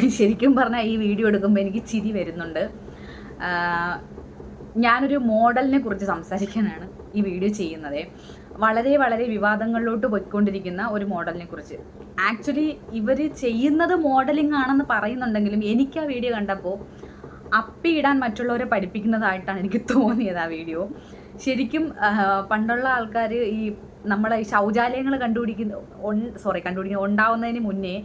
ശരിക്കും പറഞ്ഞാൽ ഈ വീഡിയോ എടുക്കുമ്പോൾ എനിക്ക് ചിരി വരുന്നുണ്ട്. ഞാനൊരു മോഡലിനെ കുറിച്ച് സംസാരിക്കാനാണ് ഈ വീഡിയോ ചെയ്യുന്നത്. വളരെ വളരെ വിവാദങ്ങളിലോട്ട് പോയിക്കൊണ്ടിരിക്കുന്ന ഒരു മോഡലിനെ കുറിച്ച്. ആക്ച്വലി ഇവർ ചെയ്യുന്നത് മോഡലിംഗ് ആണെന്ന് പറയുന്നുണ്ടെങ്കിലും എനിക്ക് ആ വീഡിയോ കണ്ടപ്പോൾ അപ്പിയിടാൻ മറ്റുള്ളവരെ പഠിപ്പിക്കുന്നതായിട്ടാണ് എനിക്ക് തോന്നിയത് ആ വീഡിയോ. ശരിക്കും പണ്ടുള്ള ആൾക്കാർ ഈ നമ്മളെ ശൗചാലയങ്ങൾ കണ്ടുപിടിക്കുന്ന സോറി കണ്ടുപിടിക്കുന്ന ഉണ്ടാവുന്നതിന് മുന്നേ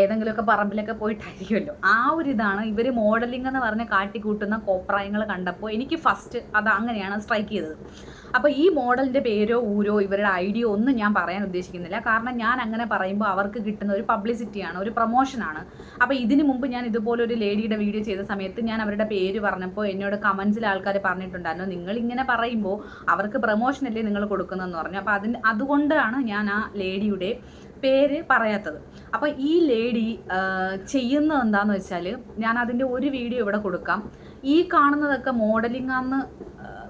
ഏതെങ്കിലുമൊക്കെ പറമ്പിലൊക്കെ പോയിട്ടായിരിക്കുമല്ലോ. ആ ഒരു ഇതാണ് ഇവർ മോഡലിംഗ് എന്ന് പറഞ്ഞ് കാട്ടിക്കൂട്ടുന്ന കോപ്രായങ്ങൾ കണ്ടപ്പോൾ എനിക്ക് ഫസ്റ്റ് അത് അങ്ങനെയാണ് സ്ട്രൈക്ക് ചെയ്തത്. അപ്പോൾ ഈ മോഡലിന്റെ പേരോ ഊരോ ഇവരുടെ ഐഡിയോ ഒന്നും ഞാൻ പറയാൻ ഉദ്ദേശിക്കുന്നില്ല. കാരണം ഞാൻ അങ്ങനെ പറയുമ്പോൾ അവർക്ക് കിട്ടുന്ന ഒരു പബ്ലിസിറ്റിയാണ് ഒരു പ്രൊമോഷനാണ് അപ്പോൾ ഇതിനു മുമ്പ് ഞാൻ ഇതുപോലെ ഒരു ലേഡിയുടെ വീഡിയോ ചെയ്ത സമയത്ത് ഞാൻ അവരുടെ പേര് പറഞ്ഞപ്പോൾ എന്നോട് കമൻസിൽ ആൾക്കാർ പറഞ്ഞിട്ടുണ്ടായിരുന്നു നിങ്ങൾ ഇങ്ങനെ പറയുമ്പോൾ അവർക്ക് പ്രൊമോഷനല്ലേ നിങ്ങൾ കൊടുക്കുന്നതെന്ന് പറഞ്ഞു. അപ്പോൾ അതിന് അതുകൊണ്ടാണ് ഞാൻ ആ ലേഡിയുടെ പേര് പറയാത്തത്. അപ്പോൾ ഈ ലേഡി ചെയ്യുന്നത് എന്താണെന്ന് വെച്ചാൽ ഞാൻ അതിന്റെ ഒരു വീഡിയോ ഇവിടെ കൊടുക്കാം. ഈ കാണുന്നതൊക്കെ മോഡലിംഗ് ആണെന്ന്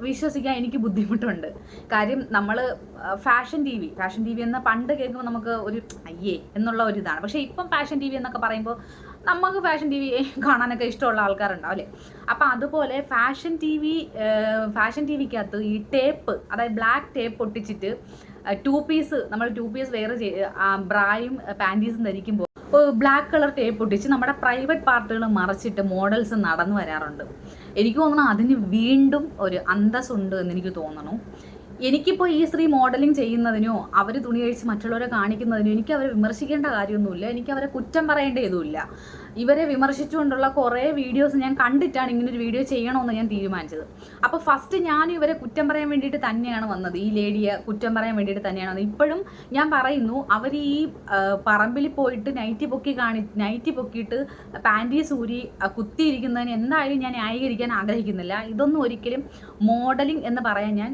വിശ്വസിക്കാൻ എനിക്ക് ബുദ്ധിമുട്ടുണ്ട്. കാര്യം നമ്മൾ fashion T V fashion T V എന്ന പണ്ട് കേൾക്കുമ്പോൾ നമുക്ക് ഒരു അയ്യേ എന്നുള്ള ഒരു ഇതാണ്. പക്ഷേ ഇപ്പം ഫാഷൻ ടി വി എന്നൊക്കെ പറയുമ്പോൾ നമുക്ക് ഫാഷൻ ടി വി കാണാനൊക്കെ ഇഷ്ടമുള്ള ആൾക്കാരുണ്ടാവും അല്ലേ? അപ്പം അതുപോലെ fashion T V fashion T വിക്കകത്ത് ഈ ടേപ്പ് അതായത് ബ്ലാക്ക് ടേപ്പ് ഒട്ടിച്ചിട്ട് ടു പീസ് നമ്മൾ ടു പീസ് വേറെ ബ്രായും പാന്റീസും ധരിക്കുമ്പോൾ ബ്ലാക്ക് കളർ ടേപ്പ് ഒട്ടിച്ച് നമ്മുടെ പ്രൈവറ്റ് പാർട്ടുകൾ മറച്ചിട്ട് മോഡൽസ് നടന്നു വരാറുണ്ട്. എനിക്ക് തോന്നുന്നു അതിന് വീണ്ടും ഒരു അന്തസ്സുണ്ട് എന്ന് എനിക്ക് തോന്നണു. എനിക്കിപ്പോൾ ഈ സ്ത്രീ മോഡലിംഗ് ചെയ്യുന്നതിനോ അവർ തുണി കഴിച്ച് മറ്റുള്ളവരെ കാണിക്കുന്നതിനോ എനിക്ക് അവരെ വിമർശിക്കേണ്ട കാര്യമൊന്നുമില്ല. എനിക്ക് അവരെ കുറ്റം പറയേണ്ട ഇതുമില്ല. ഇവരെ വിമർശിച്ചുകൊണ്ടുള്ള കുറേ വീഡിയോസ് ഞാൻ കണ്ടിട്ടാണ് ഇങ്ങനെ ഒരു വീഡിയോ ചെയ്യണമെന്ന് ഞാൻ തീരുമാനിച്ചത്. അപ്പോൾ ഫസ്റ്റ് ഞാൻ ഇവരെ കുറ്റം പറയാൻ വേണ്ടിയിട്ട് തന്നെയാണ് വന്നത്. ഈ ലേഡിയെ കുറ്റം പറയാൻ വേണ്ടിയിട്ട് തന്നെയാണ് വന്നത്. ഇപ്പോഴും ഞാൻ പറയുന്നു അവർ ഈ പറമ്പിൽ പോയിട്ട് നൈറ്റി പൊക്കി കാണി നൈറ്റി പൊക്കിയിട്ട് പാന്റി സൂരി കുത്തിയിരിക്കുന്നതിന് എന്തായാലും ഞാൻ ന്യായീകരിക്കാൻ ആഗ്രഹിക്കുന്നില്ല. ഇതൊന്നും ഒരിക്കലും മോഡലിംഗ് എന്ന് പറയാൻ ഞാൻ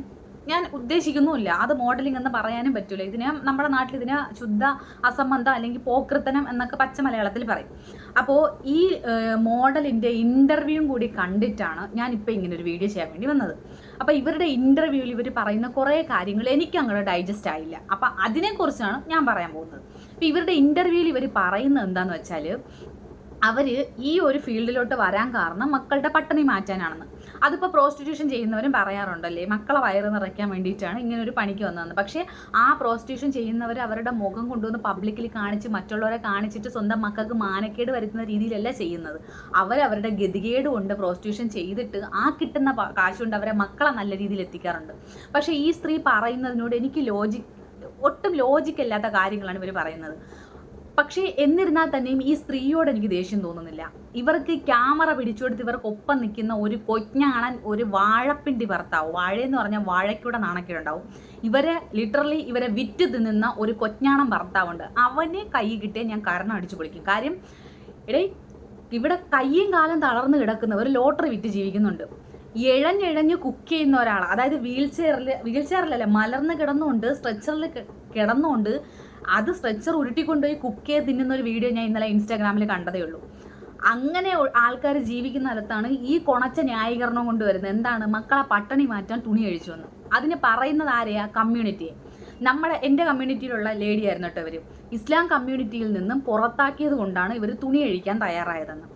ഞാൻ ഉദ്ദേശിക്കുന്നുമില്ല. അത് മോഡലിംഗ് എന്ന് പറയാനും പറ്റില്ല ഇതിനെ നമ്മുടെ നാട്ടിൽ ഇതിനെ ശുദ്ധ അസംബന്ധം അല്ലെങ്കിൽ പോക്കൃത്തനം എന്നൊക്കെ പച്ച മലയാളത്തിൽ പറയും. അപ്പോൾ ഈ മോഡലിന്റെ ഇന്റർവ്യൂവും കൂടി കണ്ടിട്ടാണ് ഞാൻ ഞാനിപ്പോൾ ഇങ്ങനെ ഒരു വീഡിയോ ചെയ്യാൻ വേണ്ടി വന്നത്. അപ്പോൾ ഇവരുടെ ഇന്റർവ്യൂവിൽ ഇവർ പറയുന്ന കുറേ കാര്യങ്ങൾ എനിക്ക് അങ്ങോട്ട് ഡൈജസ്റ്റ് ആയില്ല. അപ്പോൾ അതിനെക്കുറിച്ചാണ് ഞാൻ പറയാൻ പോകുന്നത്. അപ്പോൾ ഇവരുടെ ഇന്റർവ്യൂവിൽ ഇവർ പറയുന്നത് എന്താണെന്ന് വെച്ചാൽ അവർ ഈ ഒരു ഫീൽഡിലോട്ട് വരാൻ കാരണം മക്കളുടെ പട്ടിണി മാറ്റാനാണെന്ന്. അതിപ്പോൾ പ്രോസ്റ്റിറ്റ്യൂഷൻ ചെയ്യുന്നവരും പറയാറുണ്ടല്ലേ മക്കളെ വയറ് നിറയ്ക്കാൻ വേണ്ടിയിട്ടാണ് ഇങ്ങനെ ഒരു പണിക്ക് വന്നതെന്ന്. പക്ഷേ ആ പ്രോസ്റ്റിറ്റ്യൂഷൻ ചെയ്യുന്നവർ അവരുടെ മുഖം കൊണ്ടുവന്ന് പബ്ലിക്കിൽ കാണിച്ച് മറ്റുള്ളവരെ കാണിച്ചിട്ട് സ്വന്തം മക്കൾക്ക് മാനക്കേട് വരുത്തുന്ന രീതിയിലല്ല ചെയ്യുന്നത്. അവരവരുടെ ഗതികേട് കൊണ്ട് പ്രോസ്റ്റിറ്റ്യൂഷൻ ചെയ്തിട്ട് ആ കിട്ടുന്ന കാശുകൊണ്ട് കാശ് കൊണ്ട് അവരെ മക്കളെ നല്ല രീതിയിൽ എത്തിക്കാറുണ്ട്. പക്ഷേ ഈ സ്ത്രീ പറയുന്നതിനോട് എനിക്ക് ലോജിക് ഒട്ടും ലോജിക്കല്ലാത്ത കാര്യങ്ങളാണ് ഇവർ പറയുന്നത്. പക്ഷേ എന്നിരുന്നാൽ തന്നെയും ഈ സ്ത്രീയോട് എനിക്ക് ദേഷ്യം തോന്നുന്നില്ല. ഇവർക്ക് ക്യാമറ പിടിച്ചുകൊടുത്ത് ഇവർക്കൊപ്പം നിൽക്കുന്ന ഒരു കൊഞ്ഞാണൻ ഒരു വാഴപ്പിണ്ടി ഭർത്താവ്. വാഴയെന്ന് പറഞ്ഞാൽ വാഴയ്ക്കൂടെ നാണക്കേടുണ്ടാവും. ഇവരെ ലിറ്ററലി ഇവരെ വിറ്റ് തിന്നുന്ന ഒരു കൊഞ്ഞാണൻ ഭർത്താവുണ്ട്. അവനെ കൈ കിട്ടിയാൽ ഞാൻ കാരണം അടിച്ചു പൊളിക്കും. കാര്യം എടേ ഇവിടെ കയ്യും കാലം തളർന്ന് കിടക്കുന്ന ഒരു ലോട്ടറി വിറ്റ് ജീവിക്കുന്നുണ്ട്. ഇഴഞ്ഞിഴഞ്ഞ് കുക്ക് ചെയ്യുന്ന ഒരാൾ അതായത് വീൽ ചെയറിൽ വീൽ ചെയറിലല്ല മലർന്ന് കിടന്നുകൊണ്ട് സ്ട്രെച്ചറിൽ കിടന്നുകൊണ്ട് അത് സ്ട്രെച്ചർ ഉരുട്ടിക്കൊണ്ടുപോയി കുക്ക് ചെയ്ത് തിന്നുന്ന ഒരു വീഡിയോ ഞാൻ ഇന്നലെ ഇൻസ്റ്റാഗ്രാമിൽ കണ്ടതേ ഉള്ളൂ. അങ്ങനെ ആൾക്കാർ ജീവിക്കുന്ന സ്ഥലത്താണ് ഈ കൊണച്ച ന്യായീകരണം കൊണ്ടുവരുന്നത് എന്താണ്? മക്കളെ പട്ടണി മാറ്റാൻ തുണി അഴിച്ചു വന്നു അതിന് പറയുന്നത് ആരെയാ? കമ്മ്യൂണിറ്റിയെ നമ്മുടെ എന്റെ കമ്മ്യൂണിറ്റിയിലുള്ള ലേഡി ആയിരുന്നു കേട്ടോ ഇവർ ഇസ്ലാം കമ്മ്യൂണിറ്റിയിൽ നിന്നും പുറത്താക്കിയത് കൊണ്ടാണ് ഇവർ തുണി അഴിക്കാൻ തയ്യാറായതെന്ന്.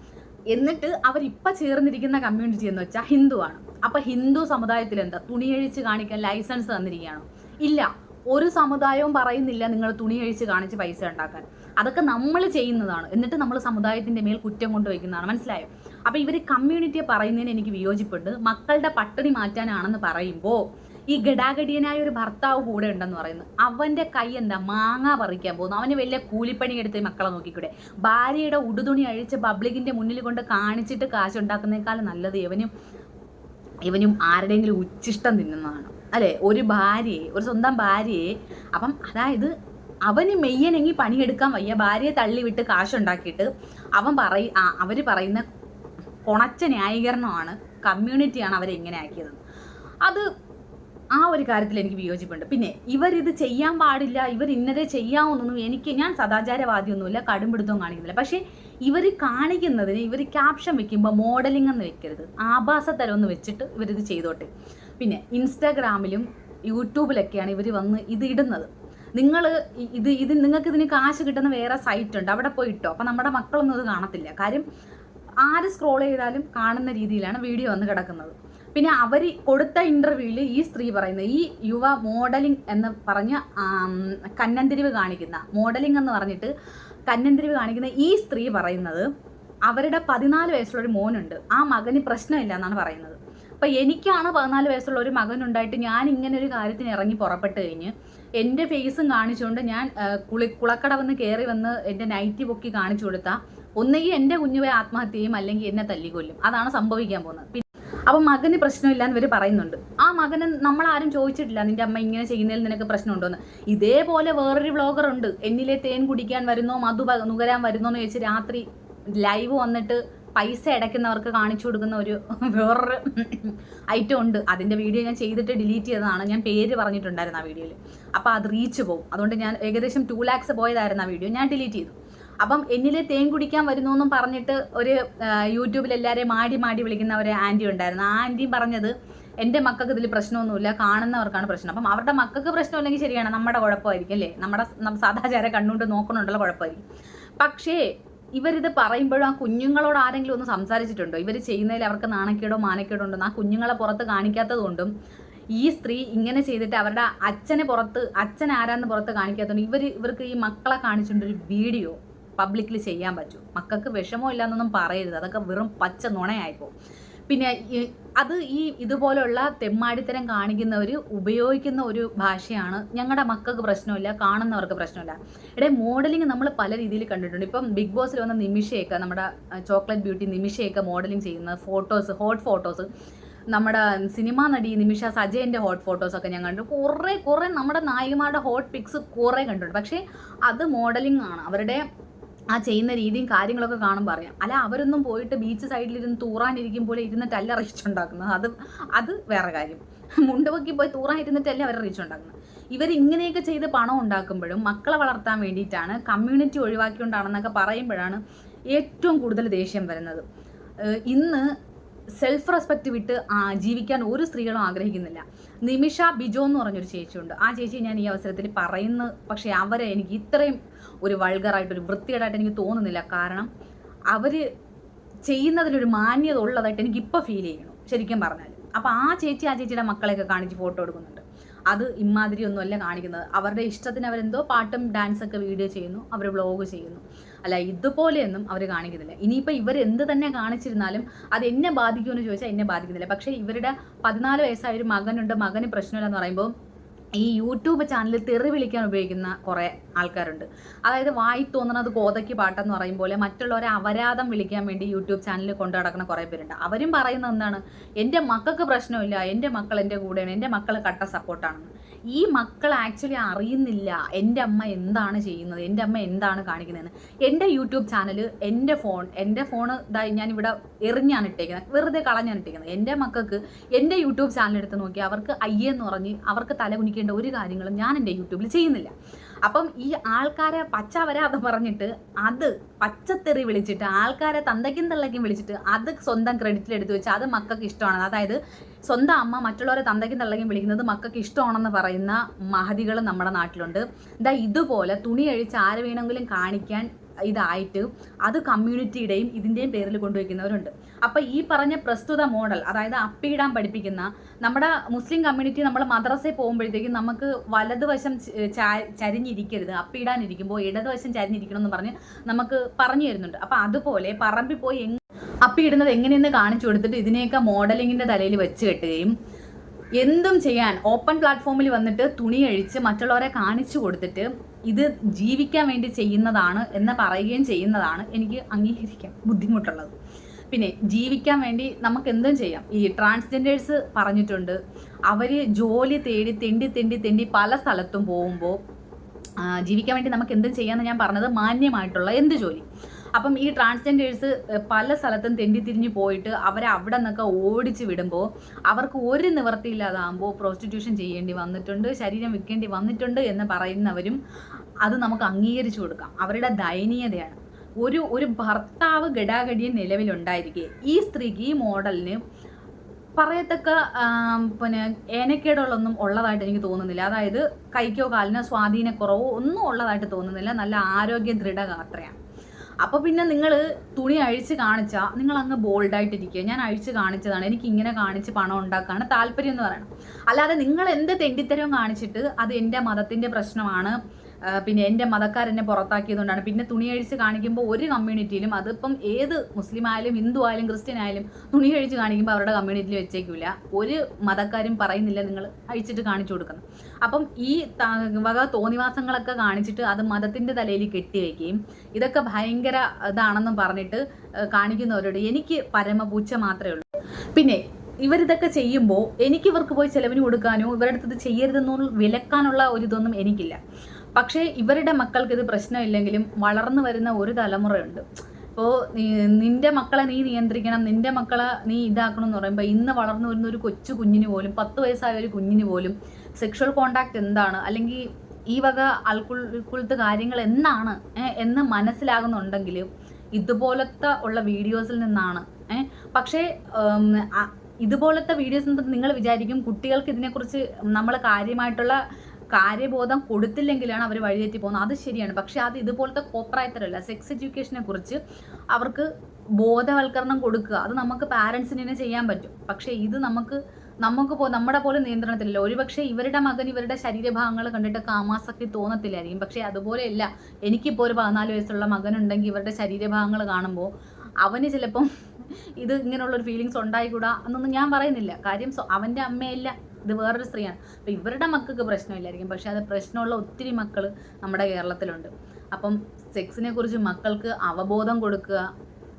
എന്നിട്ട് അവരിപ്പോൾ ചേർന്നിരിക്കുന്ന കമ്മ്യൂണിറ്റി എന്ന് വെച്ചാൽ ഹിന്ദുവാണ്. അപ്പം ഹിന്ദു സമുദായത്തിൽ എന്താ തുണിയഴിച്ച് കാണിക്കാൻ ലൈസൻസ് തന്നിരിക്കുകയാണോ? ഇല്ല. ഒരു സമുദായവും പറയുന്നില്ല നിങ്ങൾ തുണി അഴിച്ച് കാണിച്ച് പൈസ ഉണ്ടാക്കാൻ. അതൊക്കെ നമ്മൾ ചെയ്യുന്നതാണ്. എന്നിട്ട് നമ്മൾ സമുദായത്തിന്റെ മേൽ കുറ്റം കൊണ്ട് വയ്ക്കുന്നതാണ്. മനസ്സിലായോ? അപ്പോൾ ഇവർ കമ്മ്യൂണിറ്റിയെ പറയുന്നതിന് എനിക്ക് വിയോജിപ്പുണ്ട്. മക്കളുടെ പട്ടിണി മാറ്റാനാണെന്ന് പറയുമ്പോൾ ഈ ഗടാഗടിയനായ ഒരു ഭർത്താവ് കൂടെ ഉണ്ടെന്ന് പറയുന്നു. അവന്റെ കൈ എന്താ? മാങ്ങ പറിക്കാൻ പോകുന്നു. അവന് വലിയ കൂലിപ്പണി എടുത്ത് മക്കളെ നോക്കിക്കൂടെ? ഭാര്യയുടെ ഉടുതുണി അഴിച്ച് പബ്ലിക്കിന്റെ മുന്നിൽ കൊണ്ട് കാണിച്ചിട്ട് കാശ് ഉണ്ടാക്കുന്നേക്കാൾ നല്ലത് ഇവനും ഇവനും ആരുടെയെങ്കിലും ഉച്ചിഷ്ടം തിന്നുന്നതാണ്. അല്ലേ? ഒരു ഭാര്യയെ ഒരു സ്വന്തം ഭാര്യയെ. അപ്പം അതായത് അവന് മെയ്യനെങ്കിൽ പണിയെടുക്കാൻ വയ്യ. ഭാര്യയെ തള്ളിവിട്ട് കാശുണ്ടാക്കിയിട്ട് അവൻ പറയ അവർ പറയുന്ന കൊണച്ച ന്യായീകരണമാണ് കമ്മ്യൂണിറ്റിയാണ് അവരെ ഇങ്ങനെ ആക്കിയത്. അത് ആ ഒരു കാര്യത്തിൽ എനിക്ക് വിയോജിപ്പുണ്ട്. പിന്നെ ഇവരിത് ചെയ്യാൻ പാടില്ല ഇവർ ഇന്നതേ ചെയ്യാവുന്നൊന്നും എനിക്ക് ഞാൻ സദാചാരവാദിയൊന്നുമില്ല കടുംപിടുത്തവും കാണിക്കുന്നില്ല. പക്ഷേ ഇവർ കാണിക്കുന്നതിന് ഇവർ ക്യാപ്ഷൻ വെക്കുമ്പോൾ മോഡലിംഗ് എന്ന് വെക്കരുത്. ആഭാസതരം ഒന്ന് വെച്ചിട്ട് ഇവരിത് ചെയ്തോട്ടെ. പിന്നെ ഇൻസ്റ്റാഗ്രാമിലും യൂട്യൂബിലൊക്കെയാണ് ഇവർ വന്ന് ഇത് ഇടുന്നത്. നിങ്ങൾ ഇത് ഇത് നിങ്ങൾക്ക് ഇതിന് കാശ് കിട്ടുന്ന വേറെ സൈറ്റ് ഉണ്ട് അവിടെ പോയി ഇട്ടോ. അപ്പം നമ്മുടെ മക്കളൊന്നും ഇത് കാണത്തില്ല. കാര്യം ആര് സ്ക്രോൾ ചെയ്താലും കാണുന്ന രീതിയിലാണ് വീഡിയോ വന്ന് കിടക്കുന്നത്. പിന്നെ അവർ കൊടുത്ത ഇന്റർവ്യൂവിൽ ഈ സ്ത്രീ പറയുന്നത് ഈ യുവ മോഡലിംഗ് എന്ന് പറഞ്ഞ് കന്നന്തിരിവ് കാണിക്കുന്ന മോഡലിംഗ് എന്ന് പറഞ്ഞിട്ട് കന്നന്തിരിവ് കാണിക്കുന്ന ഈ സ്ത്രീ പറയുന്നത് അവരുടെ പതിനാല് വയസ്സുള്ള ഒരു മോനുണ്ട്. ആ മകന് പ്രശ്നമില്ല എന്നാണ് പറയുന്നത്. അപ്പം എനിക്കാണ് പതിനാല് വയസ്സുള്ള ഒരു മകനുണ്ടായിട്ട് ഞാൻ ഇങ്ങനെ ഒരു കാര്യത്തിന് ഇറങ്ങി പുറപ്പെട്ട് കഴിഞ്ഞ് എന്റെ ഫേസും കാണിച്ചുകൊണ്ട് ഞാൻ കുളി കുളക്കട വന്ന് കയറി വന്ന് എന്റെ നൈറ്റി പൊക്കി കാണിച്ചു കൊടുത്താൽ ഒന്നുകിൽ എന്റെ കുഞ്ഞുവെ ആത്മഹത്യ ചെയ്യും അല്ലെങ്കിൽ എന്നെ തല്ലിക്കൊല്ലും. അതാണ് സംഭവിക്കാൻ പോകുന്നത്. പിന്നെ അപ്പം മകന് പ്രശ്നമില്ല എന്ന് ഇവർ പറയുന്നുണ്ട്. ആ മകന് ആരും ചോദിച്ചിട്ടില്ല നിന്റെ അമ്മ ഇങ്ങനെ ചെയ്യുന്നതിൽ നിനക്ക് പ്രശ്നമുണ്ടോന്ന്? ഇതേപോലെ വേറൊരു വ്ളോഗർ ഉണ്ട്. എന്നിലെ തേൻ കുടിക്കാൻ വരുന്നോ മധു നുകരാൻ വരുന്നോ എന്ന് ചോദിച്ച് രാത്രി ലൈവ് വന്നിട്ട് പൈസ അടയ്ക്കുന്നവർക്ക് കാണിച്ചു കൊടുക്കുന്ന ഒരു വേറൊരു ഐറ്റം ഉണ്ട് അതിന്റെ വീഡിയോ ഞാൻ ചെയ്തിട്ട് ഡിലീറ്റ് ചെയ്തതാണ്. ഞാൻ പേര് പറഞ്ഞിട്ടുണ്ടായിരുന്നു ആ വീഡിയോയിൽ അപ്പോൾ അത് റീച്ച് പോകും അതുകൊണ്ട് ഞാൻ ഏകദേശം ടു ലാക്സ് പോയതായിരുന്നു ആ വീഡിയോ. ഞാൻ ഡിലീറ്റ് ചെയ്തു. അപ്പം എന്നിലെ തേൻ കുടിക്കാൻ വരുന്നു എന്നും പറഞ്ഞിട്ട് ഒരു യൂട്യൂബിൽ എല്ലാവരെയും മാടി മാടി വിളിക്കുന്ന ഒരു ആന്റി ഉണ്ടായിരുന്നു. ആ ആന്റിയും പറഞ്ഞത് എന്റെ മക്കൾക്ക് ഇതിൽ പ്രശ്നമൊന്നുമില്ല. കാണുന്നവർക്കാണ് പ്രശ്നം. അപ്പം അവരുടെ മക്കൾക്ക് പ്രശ്നമില്ലെങ്കിൽ ശരിയാണ്. നമ്മുടെ കുഴപ്പമായിരിക്കും അല്ലേ? നമ്മുടെ സാദാചാര കണ്ണുകൊണ്ട് നോക്കണുണ്ടല്ലോ കുഴപ്പമായിരിക്കും. പക്ഷേ ഇവരിത് പറയുമ്പോഴും ആ കുഞ്ഞുങ്ങളോട് ആരെങ്കിലും ഒന്ന് സംസാരിച്ചിട്ടുണ്ടോ? ഇവർ ചെയ്യുന്നതിൽ അവർക്ക് നാണക്കേടോ മാനക്കേടോ ഉണ്ടോ? ആ കുഞ്ഞുങ്ങളെ പുറത്ത് കാണിക്കാത്തതുകൊണ്ടും ഈ സ്ത്രീ ഇങ്ങനെ ചെയ്തിട്ട് അവരുടെ അച്ഛനെ പുറത്ത് അച്ഛൻ ആരാന്ന് പുറത്ത് കാണിക്കാത്തതുകൊണ്ട് ഇവർ ഇവർക്ക് ഈ മക്കളെ കാണിച്ചുകൊണ്ടൊരു വീഡിയോ പബ്ലിക്കിൽ ചെയ്യാൻ പറ്റും. മക്കൾക്ക് വിഷമമില്ല ഇല്ലാന്നൊന്നും പറയരുത്. അതൊക്കെ വെറും പച്ച നുണയായിപ്പോ പിന്നെ അത് ഈ ഇതുപോലുള്ള തെമ്മാടിത്തരം കാണിക്കുന്നവർ ഉപയോഗിക്കുന്ന ഒരു ഭാഷയാണ്. ഞങ്ങളുടെ മക്കൾക്ക് പ്രശ്നമില്ല കാണുന്നവർക്ക് പ്രശ്നമില്ല. ഇവിടെ മോഡലിംഗ് നമ്മൾ പല രീതിയിൽ കണ്ടിട്ടുണ്ട്. ഇപ്പം ബിഗ് ബോസിൽ വന്ന നിമിഷയൊക്കെ നമ്മുടെ ചോക്ലേറ്റ് ബ്യൂട്ടി നിമിഷയൊക്കെ മോഡലിംഗ് ചെയ്യുന്ന ഫോട്ടോസ് ഹോട്ട് ഫോട്ടോസ് നമ്മുടെ സിനിമാ നടി നിമിഷ സജയന്റെ ഹോട്ട് ഫോട്ടോസൊക്കെ ഞാൻ കണ്ടു കുറേ കുറേ നമ്മുടെ നായികമാരുടെ ഹോട്ട് പിക്സ് കുറേ കണ്ടിട്ടുണ്ട്. പക്ഷേ അത് മോഡലിംഗ് ആണ്. അവരുടെ ആ ചെയ്യുന്ന രീതിയും കാര്യങ്ങളൊക്കെ കാണുമ്പോൾ അറിയാം. അല്ല അവരൊന്നും പോയിട്ട് ബീച്ച് സൈഡിലിരുന്ന് തൂറാനിരിക്കും പോലെ ഇരുന്നിട്ടല്ല റീച്ച് ഉണ്ടാക്കുന്നത്. അത് അത് വേറെ കാര്യം. മുണ്ടുപൊക്കി പോയി തൂറാൻ ഇരുന്നിട്ടല്ലേ അവർ റീച്ച് ഉണ്ടാക്കുന്നത്. ഇവർ ഇങ്ങനെയൊക്കെ ചെയ്ത് പണം ഉണ്ടാക്കുമ്പോഴും മക്കളെ വളർത്താൻ വേണ്ടിയിട്ടാണ് കമ്മ്യൂണിറ്റി ഒഴിവാക്കിക്കൊണ്ടാണെന്നൊക്കെ പറയുമ്പോഴാണ് ഏറ്റവും കൂടുതൽ ദേഷ്യം വരുന്നത്. ഇന്ന് സെൽഫ് റെസ്പെക്റ്റ് വിട്ട് ജീവിക്കാൻ ഒരു സ്ത്രീകളും ആഗ്രഹിക്കുന്നില്ല. നിമിഷ ബിജോ എന്ന് പറഞ്ഞൊരു ചേച്ചിയുണ്ട്. ആ ചേച്ചി ഞാൻ ഈ അവസരത്തിൽ പറയുന്നു. പക്ഷേ അവരെ എനിക്ക് ഇത്രയും ഒരു വൾഗറായിട്ടൊരു വൃത്തികേടായിട്ട് എനിക്ക് തോന്നുന്നില്ല. കാരണം അവർ ചെയ്യുന്നതിലൊരു മാന്യത ഉള്ളതായിട്ട് എനിക്ക് ഇപ്പോൾ ഫീൽ ചെയ്യണം ശരിക്കും പറഞ്ഞാൽ അപ്പോൾ ആ ചേച്ചി ആ ചേച്ചിയുടെ മക്കളെയൊക്കെ കാണിച്ച് ഫോട്ടോ എടുക്കുന്നുണ്ട്. അത് ഇമാതിരി ഒന്നുമല്ല കാണിക്കുന്നത്. അവരുടെ ഇഷ്ടത്തിന് അവരെന്തോ പാട്ടും ഡാൻസൊക്കെ വീഡിയോ ചെയ്യുന്നു. അവർ വ്ളോഗ് ചെയ്യുന്നു. അല്ല ഇതുപോലെയൊന്നും അവർ കാണിക്കുന്നില്ല. ഇനിയിപ്പോൾ ഇവർ എന്ത് തന്നെ കാണിച്ചിരുന്നാലും അത് എന്നെ ബാധിക്കുമെന്ന് ചോദിച്ചാൽ എന്നെ ബാധിക്കുന്നില്ല. പക്ഷേ ഇവരുടെ പതിനാല് വയസ്സായ ഒരു മകനുണ്ട് മകന് പ്രശ്നമില്ലെന്ന് പറയുമ്പോൾ ഈ യൂട്യൂബ് ചാനൽ തെറി വിളിക്കാൻ ഉപയോഗിക്കുന്ന കുറേ ആൾക്കാരുണ്ട്. അതായത് വായി തോന്നുന്നത് കോതയ്ക്ക് പാട്ടെന്ന് പറയുമ്പോൾ മറ്റുള്ളവരെ അപരാധം വിളിക്കാൻ വേണ്ടി യൂട്യൂബ് ചാനലിൽ കൊണ്ടു നടക്കുന്ന കുറേ പേരുണ്ട്. അവരും പറയുന്നത് എന്താണ്? എന്റെ മക്കൾക്ക് പ്രശ്നമില്ല എന്റെ മക്കൾ എന്റെ കൂടെയാണ് എന്റെ മക്കൾ കട്ട സപ്പോർട്ടാണെന്ന്. ഈ മക്കൾ ആക്ച്വലി അറിയുന്നില്ല എന്റെ അമ്മ എന്താണ് ചെയ്യുന്നത് എന്റെ അമ്മ എന്താണ് കാണിക്കുന്നതെന്ന്. എന്റെ യൂട്യൂബ് ചാനൽ എന്റെ ഫോൺ എന്റെ ഫോൺ ഇതായി ഞാനിവിടെ എറിഞ്ഞാണ് ഇട്ടേക്കുന്നത് വെറുതെ കളഞ്ഞാണ് ഇട്ടേക്കുന്നത്. എന്റെ മക്കൾക്ക് എന്റെ യൂട്യൂബ് ചാനൽ എടുത്ത് നോക്കി അവർക്ക് അയ്യെന്ന് പറഞ്ഞ് അവർക്ക് തല കുനിക്കേണ്ട ഒരു കാര്യങ്ങളും ഞാൻ എന്റെ യൂട്യൂബിൽ ചെയ്യുന്നില്ല. അപ്പം ഈ ആൾക്കാരെ പച്ച വരാതെ പറഞ്ഞിട്ട് അത് പച്ചത്തെറി വിളിച്ചിട്ട് ആൾക്കാരെ തന്തയ്ക്കും തള്ളയ്ക്കും വിളിച്ചിട്ട് അത് സ്വന്തം ക്രെഡിറ്റിൽ എടുത്തു വെച്ച് അത് മക്കൾക്ക് ഇഷ്ടമാണ് അതായത് സ്വന്തം അമ്മ മറ്റുള്ളവരെ തന്തയ്ക്കും തള്ളയ്ക്കും വിളിക്കുന്നത് മക്കൾക്ക് ഇഷ്ടമാണെന്ന് പറയുന്ന മഹതികൾ നമ്മുടെ നാട്ടിലുണ്ട്. ഇതാ ഇതുപോലെ തുണി അഴിച്ച് ആര് വേണമെങ്കിലും കാണിക്കാൻ ഇതായിട്ട് അത് കമ്മ്യൂണിറ്റിയുടെയും ഇതിന്റെയും പേരിൽ കൊണ്ടുവയ്ക്കുന്നവരുണ്ട്. അപ്പോൾ ഈ പറഞ്ഞ പ്രസ്തുത മോഡൽ അതായത് അപ്പിയിടാൻ പഠിപ്പിക്കുന്ന നമ്മുടെ മുസ്ലിം കമ്മ്യൂണിറ്റി നമ്മൾ മദ്രസയിൽ പോകുമ്പോഴത്തേക്കും നമുക്ക് വലതുവശം ചരിഞ്ഞിരിക്കരുത് അപ്പിയിടാനിരിക്കുമ്പോൾ ഇടതുവശം ചരിഞ്ഞിരിക്കണം എന്ന് പറഞ്ഞ് നമുക്ക് പറഞ്ഞു തരുന്നുണ്ട്. അപ്പോൾ അതുപോലെ പറമ്പിൽ പോയി എങ് അപ്പിയിടുന്നത് എങ്ങനെയെന്ന് കാണിച്ചു കൊടുത്തിട്ട് ഇതിനെയൊക്കെ മോഡലിങ്ങിന്റെ തലയിൽ വെച്ച് കെട്ടുകയും എന്തും ചെയ്യാൻ ഓപ്പൺ പ്ലാറ്റ്ഫോമിൽ വന്നിട്ട് തുണി അഴിച്ച് മറ്റുള്ളവരെ കാണിച്ചു കൊടുത്തിട്ട് ഇത് ജീവിക്കാൻ വേണ്ടി ചെയ്യുന്നതാണ് എന്ന് പറയുകയും ചെയ്യുന്നതാണ് എനിക്ക് അംഗീകരിക്കാൻ ബുദ്ധിമുട്ടുള്ളത്. പിന്നെ ജീവിക്കാൻ വേണ്ടി നമുക്ക് എന്തും ചെയ്യാം. ഈ ട്രാൻസ്ജെൻഡേഴ്സ് പറഞ്ഞിട്ടുണ്ട് അവർ ജോലി തേടി തെണ്ടി തെണ്ടി തെണ്ടി പല സ്ഥലത്തും പോകുമ്പോൾ ജീവിക്കാൻ വേണ്ടി നമുക്ക് എന്തും ചെയ്യാമെന്ന് ഞാൻ പറഞ്ഞത് മാന്യമായിട്ടുള്ള എന്ത് ജോലി? അപ്പം ഈ ട്രാൻസ്ജെൻഡേഴ്സ് പല സ്ഥലത്തും തെണ്ടി തിരിഞ്ഞ് പോയിട്ട് അവരെ അവിടെ നിന്നൊക്കെ ഓടിച്ച് വിടുമ്പോൾ അവർക്ക് ഒരു നിവൃത്തിയില്ലാതാകുമ്പോൾ പ്രോസ്റ്റിറ്റ്യൂഷൻ ചെയ്യേണ്ടി വന്നിട്ടുണ്ട് ശരീരം വിൽക്കേണ്ടി വന്നിട്ടുണ്ട് എന്ന് പറയുന്നവരും അത് നമുക്ക് അംഗീകരിച്ചു കൊടുക്കാം. അവരുടെ ദയനീയതയാണ്. ഒരു ഒരു ഭർത്താവ് ഗഡാഗടിയൻ നിലവിലുണ്ടായിരിക്കെ ഈ സ്ത്രീക്ക് ഈ മോഡലിന് പറയത്തക്ക പിന്നെ ഏനക്കേടുകളൊന്നും ഉള്ളതായിട്ട് എനിക്ക് തോന്നുന്നില്ല. അതായത് കൈക്കോ കാലിനോ സ്വാധീനക്കുറവോ ഒന്നും ഉള്ളതായിട്ട് തോന്നുന്നില്ല. നല്ല ആരോഗ്യ ദൃഢഗാത്രയാണ് അപ്പോൾ പിന്നെ നിങ്ങൾ തുണി അഴിച്ച് കാണിച്ചാൽ നിങ്ങൾ അങ്ങ് ബോൾഡായിട്ടിരിക്കുക. ഞാൻ അഴിച്ച് കാണിച്ചതാണ്. എനിക്ക് ഇങ്ങനെ കാണിച്ച് പണം ഉണ്ടാക്കാണ് താല്പര്യം എന്ന് പറയണം. അല്ലാതെ നിങ്ങൾ എന്ത് തെണ്ടിത്തരവും കാണിച്ചിട്ട് അത് എന്റെ മതത്തിന്റെ പ്രശ്നമാണ്? പിന്നെ എന്റെ മതക്കാരെന്നെ പുറത്താക്കിയതുകൊണ്ടാണ്. പിന്നെ തുണി അഴിച്ച് കാണിക്കുമ്പോൾ ഒരു കമ്മ്യൂണിറ്റിയിലും അതിപ്പം ഏത് മുസ്ലിം ആയാലും ഹിന്ദു ആയാലും ക്രിസ്ത്യൻ ആയാലും തുണി അഴിച്ച് കാണിക്കുമ്പോൾ അവരുടെ കമ്മ്യൂണിറ്റിയിൽ വെച്ചേക്കില്ല ഒരു മതക്കാരും പറയുന്നില്ല നിങ്ങൾ അഴിച്ചിട്ട് കാണിച്ചു കൊടുക്കുന്നത് അപ്പം ഈ വക തോന്നിവാസങ്ങളൊക്കെ കാണിച്ചിട്ട് അത് മതത്തിന്റെ തലയിൽ കെട്ടിവെക്കുകയും ഇതൊക്കെ ഭയങ്കര ഇതാണെന്നും പറഞ്ഞിട്ട് കാണിക്കുന്നവരോട് എനിക്ക് പരമപൂച്ച മാത്രമേ ഉള്ളൂ. പിന്നെ ഇവരിതൊക്കെ ചെയ്യുമ്പോൾ എനിക്ക് ഇവർക്ക് പോയി ചെലവിന് കൊടുക്കാനോ ഇവരുടെ അടുത്ത് ചെയ്യരുതെന്നോ വിലക്കാനുള്ള ഒരു ഇതൊന്നും എനിക്കില്ല. പക്ഷേ ഇവരുടെ മക്കൾക്ക് ഇത് പ്രശ്നമില്ലെങ്കിലും വളർന്നു വരുന്ന ഒരു തലമുറയുണ്ട്. ഇപ്പോൾ നിന്റെ മക്കളെ നീ നിയന്ത്രിക്കണം നിന്റെ മക്കളെ നീ ഇതാക്കണം എന്ന് പറയുമ്പോൾ ഇന്ന് വളർന്നു വരുന്ന ഒരു കൊച്ചു കുഞ്ഞിന് പോലും പത്ത് വയസ്സായ ഒരു കുഞ്ഞിന് പോലും സെക്ഷൽ കോണ്ടാക്ട് എന്താണ്? അല്ലെങ്കിൽ ഈ വക അൽക്കുൾക്കുളത്ത് കാര്യങ്ങൾ എന്നാണ് എന്ന് മനസ്സിലാകുന്നുണ്ടെങ്കിൽ ഇതുപോലത്തെ ഉള്ള വീഡിയോസിൽ നിന്നാണ്. പക്ഷേ ഇതുപോലത്തെ വീഡിയോസ് നിങ്ങൾ വിചാരിക്കും കുട്ടികൾക്ക് ഇതിനെക്കുറിച്ച് നമ്മൾ കാര്യമായിട്ടുള്ള കാര്യബോധം കൊടുത്തില്ലെങ്കിലാണ് അവർ വഴിതെറ്റി പോകുന്നത്. അത് ശരിയാണ്. പക്ഷേ അത് ഇതുപോലത്തെ കോപ്രായത്തരല്ല സെക്സ് എഡ്യൂക്കേഷനെ കുറിച്ച് അവർക്ക് ബോധവൽക്കരണം കൊടുക്കുക. അത് നമുക്ക് പാരൻസിന് തന്നെ ചെയ്യാൻ പറ്റും. പക്ഷേ ഇത് നമുക്ക് നമുക്ക് പോ നമ്മുടെ പോലും നിയന്ത്രണത്തിലല്ല. ഒരുപക്ഷെ ഇവരുടെ മകൻ ഇവരുടെ ശരീരഭാഗങ്ങൾ കണ്ടിട്ട് കാമാസക്തി തോന്നത്തില്ലായിരിക്കും. പക്ഷേ അതുപോലെയല്ല എനിക്കിപ്പോൾ ഒരു പതിനാല് വയസ്സുള്ള മകനുണ്ടെങ്കിൽ ഇവരുടെ ശരീരഭാഗങ്ങൾ കാണുമ്പോൾ അവന് ചിലപ്പം ഇത് ഇങ്ങനെയുള്ളൊരു ഫീലിങ്സ് ഉണ്ടായിക്കൂടാ എന്നൊന്നും ഞാൻ പറയുന്നില്ല. കാര്യം അവന്റെ അമ്മയല്ല ഇത് വേറൊരു സ്ത്രീയാണ്. അപ്പോൾ ഇവരുടെ മക്കൾക്ക് പ്രശ്നമില്ലായിരിക്കും. പക്ഷേ അത് പ്രശ്നമുള്ള ഒത്തിരി മക്കൾ നമ്മുടെ കേരളത്തിലുണ്ട്. അപ്പം സെക്സിനെ കുറിച്ച് മക്കൾക്ക് അവബോധം കൊടുക്കുക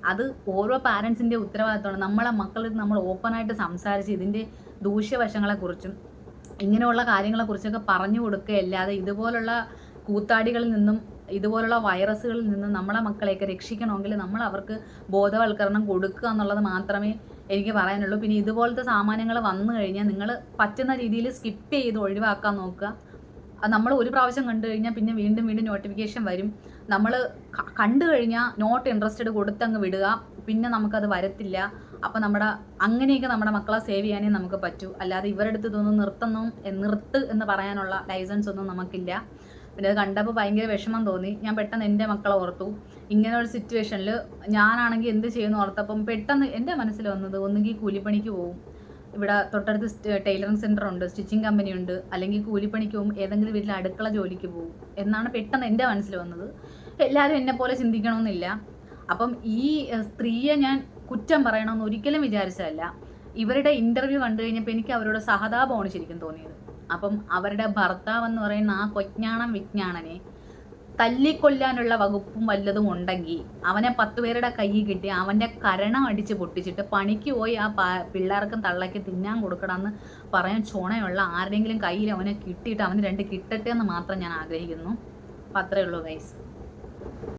അത് ഓരോ പാരൻസിന്റെ ഉത്തരവാദിത്തമാണ് നമ്മളെ മക്കളിൽ നമ്മൾ ഓപ്പണായിട്ട് സംസാരിച്ച് ഇതിന്റെ ദൂഷ്യവശങ്ങളെക്കുറിച്ചും ഇങ്ങനെയുള്ള കാര്യങ്ങളെക്കുറിച്ചൊക്കെ പറഞ്ഞു കൊടുക്കുകയല്ലാതെ ഇതുപോലുള്ള കൂത്താടികളിൽ നിന്നും ഇതുപോലുള്ള വൈറസുകളിൽ നിന്നും നമ്മളെ മക്കളെയൊക്കെ രക്ഷിക്കണമെങ്കിൽ നമ്മൾ അവർക്ക് ബോധവൽക്കരണം കൊടുക്കുക എന്നുള്ളത് മാത്രമേ എനിക്ക് പറയാനുള്ളൂ. പിന്നെ ഇതുപോലത്തെ സാമാനങ്ങൾ വന്നു കഴിഞ്ഞാൽ നിങ്ങൾ പറ്റുന്ന രീതിയിൽ സ്കിപ്പ് ചെയ്ത് ഒഴിവാക്കാൻ നോക്കുക. നമ്മൾ ഒരു പ്രാവശ്യം കണ്ടു കഴിഞ്ഞാൽ പിന്നെ വീണ്ടും വീണ്ടും നോട്ടിഫിക്കേഷൻ വരും. നമ്മൾ കണ്ടു കഴിഞ്ഞാൽ നോട്ട് ഇൻട്രസ്റ്റഡ് കൊടുത്തങ്ങ് വിടുക. പിന്നെ നമുക്കത് വരത്തില്ല. അപ്പോൾ നമ്മുടെ അങ്ങനെയൊക്കെ നമ്മുടെ മക്കളെ സേവ് ചെയ്യാനേ നമുക്ക് പറ്റൂ. അല്ലാതെ ഇവരെടുത്ത് ഇതൊന്നും നിർത്തുന്നു നിർത്ത് എന്ന് പറയാനുള്ള ലൈസൻസ് ഒന്നും നമുക്കില്ല. പിന്നെ അത് കണ്ടപ്പോൾ ഭയങ്കര വിഷമം തോന്നി. ഞാൻ പെട്ടെന്ന് എന്റെ മക്കളെ ഓർത്തു. ഇങ്ങനെ ഒരു സിറ്റുവേഷനിൽ ഞാനാണെങ്കിൽ എന്ത് ചെയ്യുന്നു ഓർത്തപ്പം പെട്ടെന്ന് എന്റെ മനസ്സിൽ വന്നത് ഒന്നുകിൽ കൂലിപ്പണിക്ക് പോകും ഇവിടെ തൊട്ടടുത്ത് ടൈലറിംഗ് സെന്റർ ഉണ്ട് സ്റ്റിച്ചിങ് കമ്പനി ഉണ്ട്. അല്ലെങ്കിൽ കൂലിപ്പണിക്ക് പോകും ഏതെങ്കിലും വീട്ടിൽ അടുക്കള ജോലിക്ക് പോകും എന്നാണ് പെട്ടെന്ന് എന്റെ മനസ്സിൽ വന്നത്. എല്ലാവരും എന്നെ പോലെ ചിന്തിക്കണമെന്നില്ല. അപ്പം ഈ സ്ത്രീയെ ഞാൻ കുറ്റം പറയണമെന്ന് ഒരിക്കലും വിചാരിച്ചതല്ല. ഇവരുടെ ഇന്റർവ്യൂ കണ്ടു കഴിഞ്ഞപ്പോൾ എനിക്ക് അവരോട് സഹതാപമാണ് ശരിക്കും തോന്നിയത്. അപ്പം അവരുടെ ഭർത്താവ് എന്ന് പറയുന്ന ആ കൊജ്ഞാണം വിജ്ഞാനനെ തല്ലിക്കൊല്ലാനുള്ള വകുപ്പും വല്ലതും ഉണ്ടെങ്കിൽ അവനെ പത്ത് പേരുടെ കൈ കിട്ടി അവന്റെ കരണം അടിച്ച് പൊട്ടിച്ചിട്ട് പണിക്ക് പോയി ആ പിള്ളേർക്കും തള്ളയ്ക്ക് തിന്നാൻ കൊടുക്കണമെന്ന് പറയാൻ ചുണയുള്ള ആരുടെയെങ്കിലും കയ്യിൽ അവനെ കിട്ടിയിട്ട് അവന് രണ്ട് കിട്ടട്ടെ എന്ന് മാത്രം ഞാൻ ആഗ്രഹിക്കുന്നു. അപ്പം അത്രയേ ഉള്ളൂ